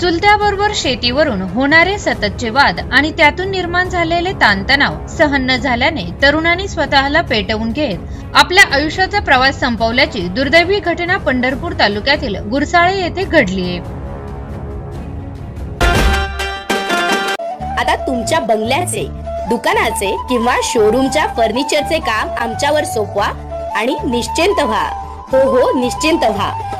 चुलत्याबरोबर शेतीवरून होणारे सततचे वाद आणि त्यातून निर्माण झालेले ताणतणाव सहन न झाल्याने तरुणांनी स्वतःला पेटवून घेत आपल्या आयुष्याचा प्रवास संपवल्याची दुर्दैवी घटना पंढरपूर तालुक्यातील गुरसाळे येथे घडलीये आता तुमच्या बंगल्याचे दुकानाचे किंवा शोरूमच्या फर्निचरचे काम आमच्यावर सोपवा आणि निश्चिंत व्हा. हो हो निश्चिंत व्हा.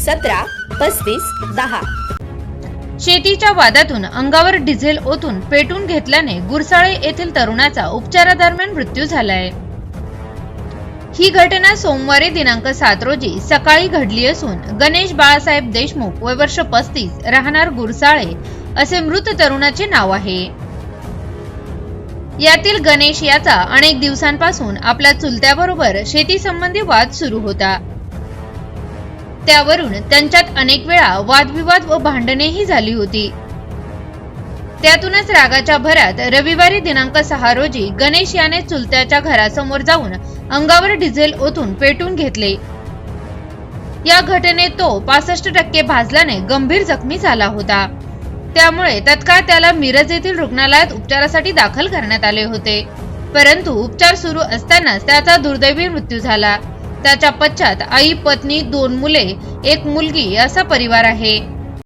सतरा पस्तीस दहा. शेतीच्या वादातून अंगावर डिझेल ओतून पेटून घेतल्याने गुरसाळे येथील तरुणाचा उपचारादरम्यान मृत्यू झालाय. ही घटना सोमवारी दिनांक सात रोजी सकाळी घडली असून गणेश बाळासाहेब देशमुख वय वर्ष पस्तीस राहणार गुरसाळे असे मृत तरुणाचे नाव आहे. यातील गणेश याचा अनेक दिवसांपासून आपल्या चुलत्याबरोबर शेती संबंधी वाद सुरू होता. त्यावरून त्यांच्यात अनेक वेळा वादविवाद व भांडणेही झाली होती. त्यातूनच रागाच्या भरात रविवारी दिनांक सहा रोजी गणेश याने चुलत्याच्या घरासमोर जाऊन अंगावर डिझेल ओतून पेटून घेतले. या घटनेत तो पासष्ट टक्के भाजल्याने गंभीर जखमी झाला होता. त्यामुळे तत्काळ त्याला मिरज येथील रुग्णालयात उपचारासाठी दाखल करण्यात आले होते. परंतु उपचार सुरू असतानाच त्याचा दुर्दैवी मृत्यू झाला. त्याच्या पश्चात आई पत्नी दोन मुले एक मुलगी असा परिवार आहे.